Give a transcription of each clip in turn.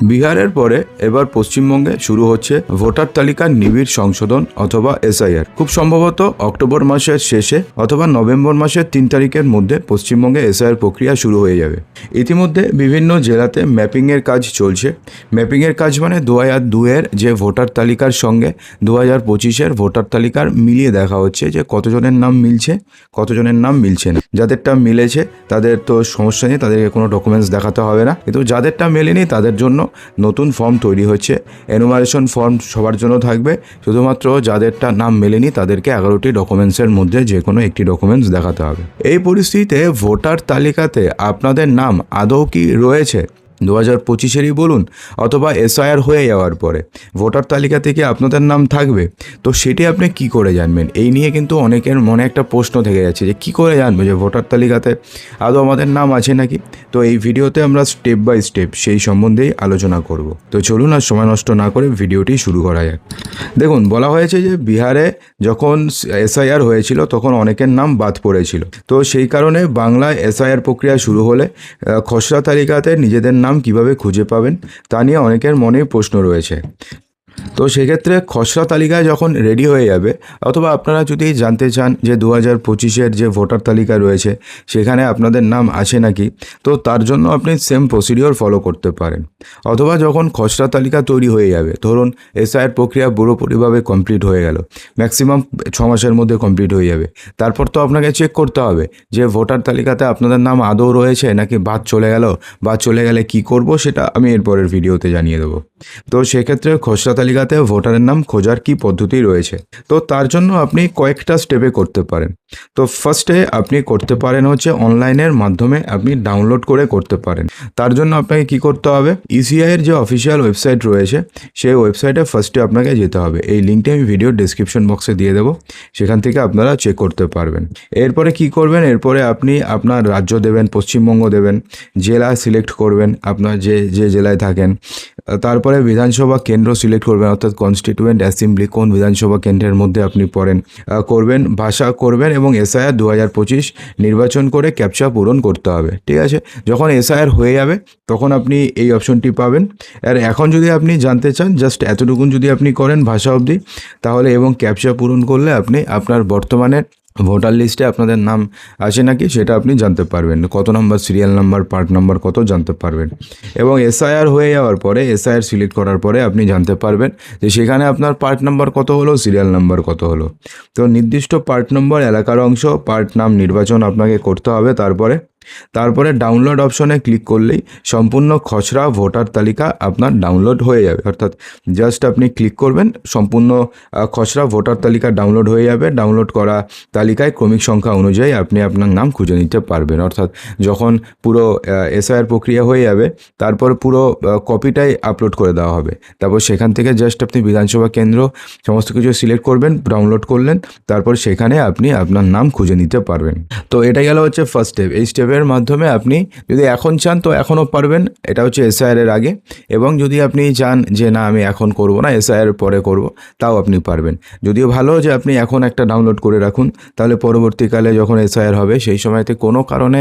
বিহারের পরে এবার পশ্চিমবঙ্গে শুরু হচ্ছে ভোটার তালিকার নিবিড় সংশোধন অথবা এসআইআর। খুব সম্ভবত অক্টোবর মাসের শেষে অথবা নভেম্বর মাসের তিন তারিখের মধ্যে পশ্চিমবঙ্গে এসআইআর প্রক্রিয়া শুরু হয়ে যাবে। ইতিমধ্যে বিভিন্ন জেলাতে ম্যাপিংয়ের কাজ চলছে। ম্যাপিংয়ের কাজ মানে দু হাজার দুয়ের যে ভোটার তালিকার সঙ্গে দু হাজার পঁচিশের ভোটার তালিকার মিলিয়ে দেখা হচ্ছে যে কতজনের নাম মিলছে, কতজনের নাম মিলছে না। যাদেরটা মিলেছে তাদের তো সমস্যা নেই, তাদেরকে কোনো ডকুমেন্টস দেখাতে হবে না। কিন্তু যাদেরটা মেলেনি তাদের জন্য নতুন ফর্ম তৈরি হচ্ছে এনুমারেশন ফর্ম সবার জন্য থাকবে। শুধুমাত্র যাদেরটা নাম মেলেনি তাদেরকে এগারোটি ডকুমেন্টসের মধ্যে যে কোনো একটি ডকুমেন্টস দেখাতে হবে। এই পরিস্থিতিতে ভোটার তালিকাতে আপনাদের নাম আদৌ কি রয়েছে? দু হাজার পঁচিশেরই বলুন অথবা এসআইআর হয়ে যাওয়ার পরে। ভোটার তালিকা থেকে আপনাদের নাম থাকবে। তো সেটি আপনি কি করে জানবেন? এই নিয়ে কিন্তু অনেকের মনে একটা প্রশ্ন থেকে যাচ্ছে যে, কি করে জানব যে ভোটার তালিকাতে আদৌ আমাদের নাম আছে নাকি? তো এই ভিডিওতে আমরা স্টেপ বাই স্টেপ সেই সম্বন্ধেই আলোচনা করব। তো চলুন আর সময় নষ্ট না করে ভিডিওটি শুরু করা যাক। দেখুন, বলা হয়েছে যে বিহারে যখন এসআইআর হয়েছিল, তখন অনেকের নাম বাদ পড়েছিল। তো সেই কারণে বাংলায় এসআইআর প্রক্রিয়া শুরু হলে খসড়া তালিকাতে নিজেদের নাম কীভাবে খুঁজে পাবেন তা নিয়ে অনেকের মনে প্রশ্ন রয়েছে। তো সেক্ষেত্রে খসড়া তালিকায় যখন রেডি হয়ে যাবে, অথবা আপনারা যদি জানতে চান যে দু হাজার পঁচিশের যে ভোটার তালিকা রয়েছে, সেখানে আপনাদের নাম আছে নাকি, তো তার জন্য আপনি সেম প্রসিডিওর ফলো করতে পারেন। অথবা যখন খসড়া তালিকা তৈরি হয়ে যাবে, ধরুন এসআইয়ের প্রক্রিয়া পুরোপুরিভাবে কমপ্লিট হয়ে গেল ম্যাক্সিমাম ছ মাসের মধ্যে কমপ্লিট হয়ে যাবে, তারপর তো আপনাকে চেক করতে হবে যে ভোটার তালিকাতে আপনাদের নাম আদৌ রয়েছে নাকি বাদ চলে গেল, বাদ চলে গেলে কি করব সেটা আমি এরপরের ভিডিওতে জানিয়ে দেবো। তো সেক্ষেত্রে খসড়া তালিকাতে ভোটারের নাম খোঁজার কি পদ্ধতি রয়েছে? তো তার জন্য আপনি কয়েকটা স্টেপে করতে পারেন। তো ফার্স্টে আপনি করতে পারেন হচ্ছে অনলাইনের মাধ্যমে আপনি ডাউনলোড করে করতে পারেন। তার জন্য আপনাকে কি করতে হবে? ইসিআইয়ের যে অফিসিয়াল ওয়েবসাইট রয়েছে, সেই ওয়েবসাইটে ফার্স্টে আপনাকে যেতে হবে। এই লিঙ্কটি আমি ভিডিও ডিসক্রিপশন বক্সে দিয়ে দেবো। সেখান থেকে আপনারা চেক করতে পারবেন। এরপরে কি করবেন? এরপরে আপনি আপনার রাজ্য দেবেন, পশ্চিমবঙ্গ দেবেন, জেলা সিলেক্ট করবেন। আপনার যে যে জেলায় থাকেন তারপরে বিধানসভা কেন্দ্র সিলেক্ট করবেন, অর্থাৎ কনস্টিটিউয়েন্ট অ্যাসেম্বলি কোন বিধানসভা কেন্দ্রের মধ্যে আপনি পড়েন? করবেন ভাষা করবেন এবং এসআইআর দু হাজার পঁচিশ নির্বাচন করে ক্যাপচা পূরণ করতে হবে, ঠিক আছে? যখন এসআইআর হয়ে যাবে, তখন আপনি এই অপশনটি পাবেন। আর এখন যদি আপনি জানতে চান জাস্ট এতটুকুন যদি আপনি করেন ভাষা অবধি, তাহলে এবং ক্যাপচা পূরণ করলে আপনি আপনার বর্তমানে ভোটার লিস্টে আপনাদের নাম আছে নাকি সেটা আপনি জানতে পারবেন। কত number serial number, part number কত জানতে পারবেন। এবং এসআইআর হয়ে যাওয়ার পরে, এসআইআর সিলেক্ট করার পরে আপনি জানতে পারবেন যে সেখানে আপনার পার্ট নাম্বার কত হলো, সিরিয়াল নাম্বার কত হলো। তো নির্দিষ্ট পার্ট নম্বর, এলাকার অংশ, পার্ট নাম, নির্বাচন আপনাকে করতে হবে। তারপরে তারপরে ডাউনলোড অপশনে ক্লিক করলেই সম্পূর্ণ খসড়া ভোটার তালিকা আপনার ডাউনলোড হয়ে যাবে। অর্থাৎ জাস্ট আপনি ক্লিক করবেন, সম্পূর্ণ খসড়া ভোটার তালিকা ডাউনলোড হয়ে যাবে। ডাউনলোড করা তালিকায় ক্রমিক সংখ্যা অনুযায়ী আপনি আপনার নাম খুঁজে নিতে পারবেন। অর্থাৎ যখন পুরো এসআইআর প্রক্রিয়া হয়ে যাবে, তারপর পুরো কপিটাই আপলোড করে দেওয়া হবে। তারপর সেখান থেকে জাস্ট আপনি বিধানসভা কেন্দ্র সমস্ত কিছু সিলেক্ট করবেন ডাউনলোড করলেন, তারপর সেখানে আপনি আপনার নাম খুঁজে নিতে পারবেন। তো এটা গেল হচ্ছে ফার্স্ট স্টেপ এই স্টেপের মাধ্যমে আপনি যদি এখন চান তো এখনও পারবেন। এটা হচ্ছে এসআইআর এর আগে। এবং যদি আপনি চান যে না, আমি এখন করব না এসআইআর পরে করব, তাও আপনি পারবেন। যদিও ভালো যে আপনি এখন একটা ডাউনলোড করে রাখুন, তাহলে পরবর্তীকালে যখন এসআইআর হবে, সেই সময়তে কোনো কারণে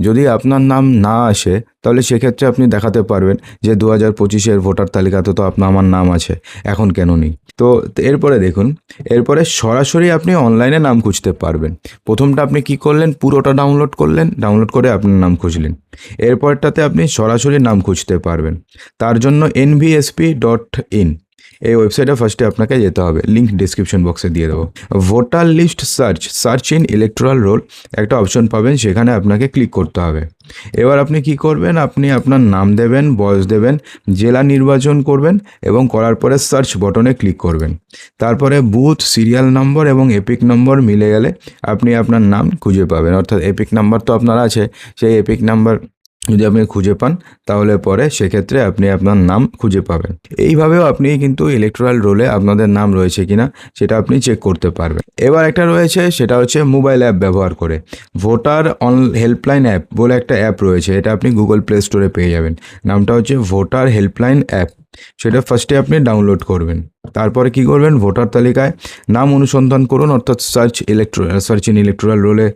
যদি আপনার নাম না আসে তাহলে সেক্ষেত্রে আপনি দেখাতে পারবেন যে দু হাজার পঁচিশের ভোটার তালিকাতে তো আপনার আমার নাম আছে, এখন কেন নেই? তো এরপরে দেখুন, এরপরে সরাসরি আপনি অনলাইনে নাম খুঁজতে পারবেন। প্রথমটা আপনি কি করলেন? পুরোটা ডাউনলোড করলেন ডাউনলোড করে আপনার নাম খুঁজলেন। এরপরটাতে আপনি সরাসরি নাম খুঁজতে পারবেন। তার জন্য এনভিএসপি ডট ইন এই ওয়েবসাইটে ফার্স্টে আপনাকে যেতে হবে। লিঙ্ক ডিসক্রিপশন বক্সে দিয়ে দেবো। Voter list search search in electoral roll একটা অপশন পাবেন, সেখানে আপনাকে ক্লিক করতে হবে। এবার আপনি কি করবেন? আপনি আপনার নাম দেবেন, বয়স দেবেন, জেলা নির্বাচন করবেন এবং করার পরে সার্চ বটনে ক্লিক করবেন। তারপরে বুথ সিরিয়াল নম্বর এবং এপিক নম্বর মিলে গেলে আপনি আপনার নাম খুঁজে পাবেন। অর্থাৎ এপিক নাম্বার তো আপনার আছে, সেই এপিক নাম্বার যদি আপনি খুঁজে পান, তাহলে পরে সেক্ষেত্রে আপনি আপনার নাম খুঁজে পাবেন। এইভাবেও আপনি কিন্তু ইলেকট্রাল রোলে আপনাদের নাম রয়েছে কিনা, সেটা আপনি চেক করতে পারবেন। এবার একটা রয়েছে, সেটা হচ্ছে মোবাইল অ্যাপ ব্যবহার করে। ভোটার অন হেল্পলাইন অ্যাপ বলে একটা অ্যাপ রয়েছে, এটা আপনি গুগল প্লে স্টোরে পেয়ে যাবেন। নামটা হচ্ছে ভোটার হেল্পলাইন অ্যাপ সেটা ফার্স্টে আপনি ডাউনলোড করবেন। তারপরে কি করবেন? ভোটার তালিকায় নাম অনুসন্ধান করুন, অর্থাৎ search electoral search in electoral রোলে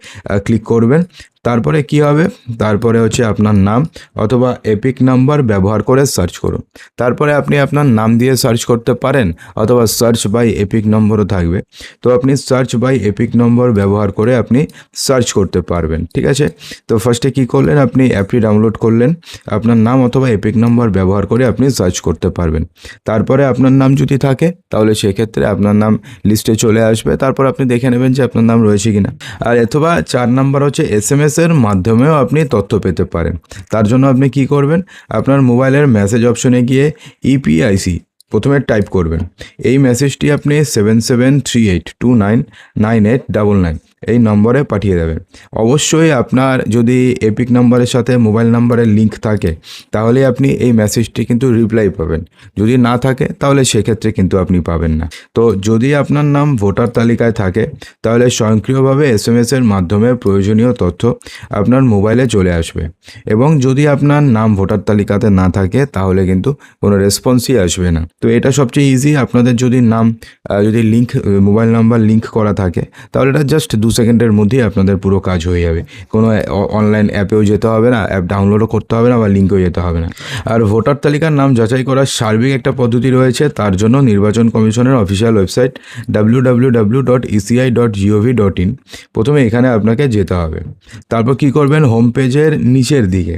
click করবেন। তারপরে কি হবে? তারপরে হচ্ছে আপনার নাম অথবা এপিক নাম্বার ব্যবহার করে সার্চ করুন। তারপরে আপনি আপনার নাম দিয়ে সার্চ করতে পারেন, অথবা সার্চ বাই এপিক নম্বরও থাকবে। তো আপনি সার্চ বাই এপিক নম্বর ব্যবহার করে আপনি সার্চ করতে পারবেন, ঠিক আছে? তো ফার্স্টে কি করলেন? আপনি অ্যাপটি ডাউনলোড করলেন, আপনার নাম অথবা এপিক নম্বর ব্যবহার করে আপনি সার্চ করতে পারবেন। তারপরে আপনার নাম যদি থাকে তাহলে সেক্ষেত্রে আপনার নাম লিস্টে চলে আসবে। তারপর আপনি দেখে নেবেন যে আপনার নাম রয়েছে কিনা। আর অথবা চার নাম্বার হচ্ছে এস এম এর মাধ্যমেও আপনি তথ্য পেতে পারেন। তার জন্য আপনি কি করবেন? আপনার মোবাইলের মেসেজ অপশনে গিয়ে E ইপিআইসি প্রথমে টাইপ করবেন। এই মেসেজটি আপনি seven seven three eight two nine nine eight double nine এই নম্বরে পাঠিয়ে দেবেন। অবশ্যই আপনার যদি এপিক নাম্বারের সাথে মোবাইল নাম্বারের লিঙ্ক থাকে, তাহলে আপনি এই মেসেজটি কিন্তু রিপ্লাই পাবেন। যদি না থাকে, তাহলে সেক্ষেত্রে কিন্তু আপনি পাবেন না। তো যদি আপনার নাম ভোটার তালিকায় থাকে, তাহলে স্বয়ংক্রিয়ভাবে এস এম এর মাধ্যমে প্রয়োজনীয় তথ্য আপনার মোবাইলে চলে আসবে। এবং যদি আপনার নাম ভোটার তালিকাতে না থাকে, তাহলে কিন্তু কোনো রেসপন্সই আসবে না। তো এটা সবচেয়ে ইজি আপনাদের যদি নাম যদি লিঙ্ক মোবাইল নাম্বার লিঙ্ক করা থাকে, তাহলে এটা জাস্ট দু সেকেন্ডের মধ্যেই আপনাদের পুরো কাজ হয়ে যাবে। কোনো অনলাইন অ্যাপেও যেতে হবে না অ্যাপ ডাউনলোডও করতে হবে না বা লিঙ্কেও যেতে হবে না। আর ভোটার তালিকার নাম যাচাই করার সার্বিক একটা পদ্ধতি রয়েছে, তার জন্য নির্বাচন কমিশনের official website W dot dot GOV dot in প্রথমে এখানে আপনাকে যেতে হবে। তারপর কি করবেন? হোম পেজের নিচের দিকে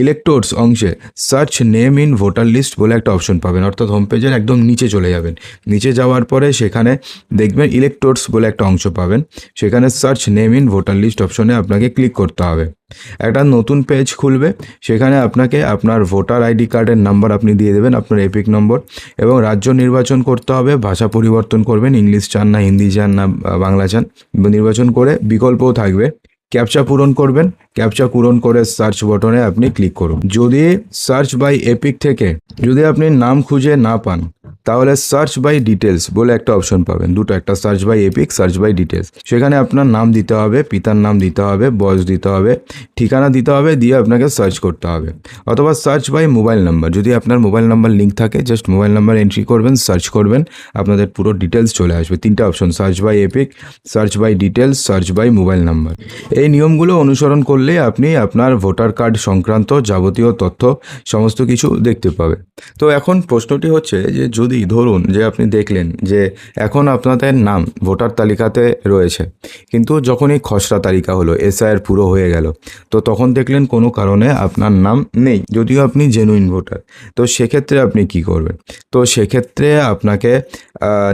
ইলেকটোর্স অংশে search name in voter list বলে একটা অপশন পাবেন, অর্থাৎ হোম পেজের একদম নিচে চলে যাবেন। নিচে যাওয়ার পরে সেখানে দেখবেন ইলেকটোর্স বলে একটা অংশ পাবেন। সেখানে search name in voter list অপশনে আপনাকে ক্লিক করতে হবে। একটা নতুন পেজ খুলবে। সেখানে আপনাকে আপনার ভোটার আইডি কার্ডের নাম্বার আপনি দিয়ে দেবেন, আপনার এপিক নম্বর এবং রাজ্য নির্বাচন করতে হবে, ভাষা পরিবর্তন করবেন, ইংলিশ চান না, হিন্দি চান না বাংলা চান, নির্বাচন করে বিকল্পও থাকবে। ক্যাপচা পূরণ করবেন। ক্যাপচা পূরণ করে সার্চ বটনে আপনি ক্লিক করুন। যদি সার্চ বাই এপিক থেকে, যদি আপনি নাম খুঁজে না পান তাহলে সার্চ বাই ডিটেলস বলে একটা অপশন পাবেন। দুটো, একটা search by EPIC search by details সেখানে আপনার নাম দিতে হবে, পিতার নাম দিতে হবে, বয়স দিতে হবে, ঠিকানা দিতে হবে, দিয়ে আপনাকে সার্চ করতে হবে। অথবা সার্চ বাই মোবাইল নাম্বার যদি আপনার মোবাইল নাম্বার লিঙ্ক থাকে জাস্ট মোবাইল নাম্বার এন্ট্রি করবেন সার্চ করবেন, আপনাদের পুরো ডিটেলস চলে আসবে। তিনটা option search by EPIC search by details search by mobile number এই নিয়মগুলো অনুসরণ করলে আপনি আপনার ভোটার কার্ড সংক্রান্ত যাবতীয় তথ্য, সমস্ত কিছু দেখতে পাবেন। তো এখন প্রশ্নটি হচ্ছে যে, যদি ধরুন যে আপনি দেখলেন যে এখন আপনাদের নাম ভোটার তালিকাতে রয়েছে, কিন্তু যখনই খসড়া তালিকা হলো এসআইয়ের পুরো হয়ে গেল, তো তখন দেখলেন কোনো কারণে আপনার নাম নেই, যদিও আপনি জেনুইন ভোটার। তো সেক্ষেত্রে আপনি কি করবেন? তো সেক্ষেত্রে আপনাকে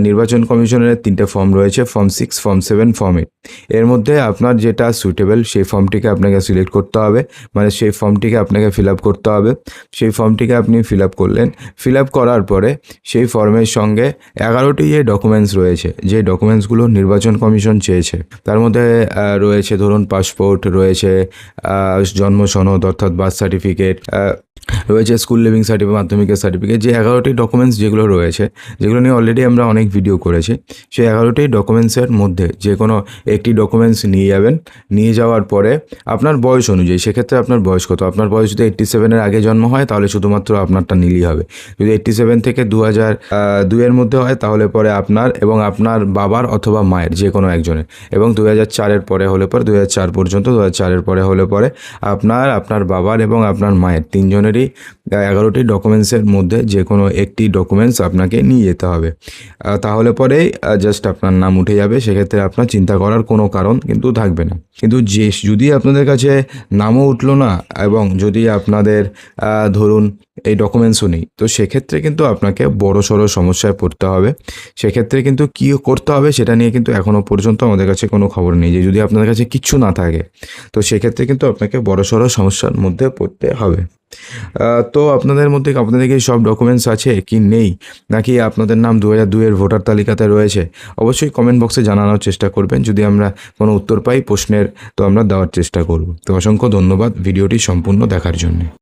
নির্বাচন কমিশনের তিনটে ফর্ম রয়েছে, form six, form seven, form eight. এর মধ্যে আপনার যেটা সুইটেবল সেই ফর্মটিকে আপনাকে সিলেক্ট করতে হবে মানে সেই ফর্মটিকে আপনাকে ফিল আপ করতে হবে। সেই ফর্মটিকে আপনি ফিল আপ করলেন, ফিল আপ করার পরে সেই ফর্মের সঙ্গে এগারোটি যে ডকুমেন্টস রয়েছে, যে ডকুমেন্টসগুলো নির্বাচন কমিশন চেয়েছে, তার মধ্যে রয়েছে ধরুন পাসপোর্ট রয়েছে জন্ম সনদ অর্থাৎ বার্থ সার্টিফিকেট রয়েছে স্কুল লিভিং সার্টিফিকেট মাধ্যমিকের সার্টিফিকেট যে এগারোটি ডকুমেন্টস যেগুলো রয়েছে, যেগুলো নিয়ে অলরেডি আমরা অনেক ভিডিও করেছি, সেই এগারোটি ডকুমেন্টসের মধ্যে যে কোনো একটি ডকুমেন্টস নিয়ে যাবেন। নিয়ে যাওয়ার পরে আপনার বয়স অনুযায়ী, সেক্ষেত্রে আপনার বয়স কত? আপনার বয়স যদি এইট্টি সেভেনের আগে জন্ম হয়, তাহলে শুধুমাত্র আপনারটা নিলেই হবে। যদি এইট্টি সেভেন থেকে দু হাজার দুইয়ের মধ্যে হয়, তাহলে পরে আপনার এবং আপনার বাবার অথবা মায়ের যে কোনো একজনের। এবং দু হাজার চারের পরে হলে পরে দু হাজার চার পর্যন্ত দু হাজার চারের পরে হলে পরে আপনার আপনার বাবার এবং আপনার মায়ের তিনজনেরই এগারোটি ডকুমেন্টসের মধ্যে যে কোনো একটি ডকুমেন্টস আপনাকে নিয়ে যেতে হবে। তাহলে পরে জাস্ট আপনার নাম উঠে যাবে, সেক্ষেত্রে আপনার চিন্তা করার কোনো কারণ কিন্তু থাকবে না। কিন্তু যে, যদি আপনাদের কাছে নামও উঠল না এবং যদি আপনাদের ধরুন এই ডকুমেন্টসও নেই। তো সেক্ষেত্রে কিন্তু আপনাকে বড় সড়ো সমস্যায় পড়তে হবে। সেক্ষেত্রে কিন্তু কী করতে হবে সেটা নিয়ে কিন্তু এখনও পর্যন্ত আমাদের কাছে কোনো খবর নেই যে যদি আপনাদের কাছে কিচ্ছু না থাকে, তো সেক্ষেত্রে কিন্তু আপনাকে বড় সড়ো সমস্যার মধ্যে পড়তে হবে। তো আপনাদের মধ্যে আপনাদের কি সব ডকুমেন্টস আছে কি নেই? নাকি আপনাদের নাম দু হাজার দুইয়ের ভোটার তালিকাতে রয়েছে? অবশ্যই কমেন্ট বক্সে জানানোর চেষ্টা করবেন। যদি আমরা কোনো উত্তর পাই প্রশ্নের, তো আমরা দেওয়ার চেষ্টা করব। তো অসংখ্য ধন্যবাদ ভিডিওটি সম্পূর্ণ দেখার জন্য।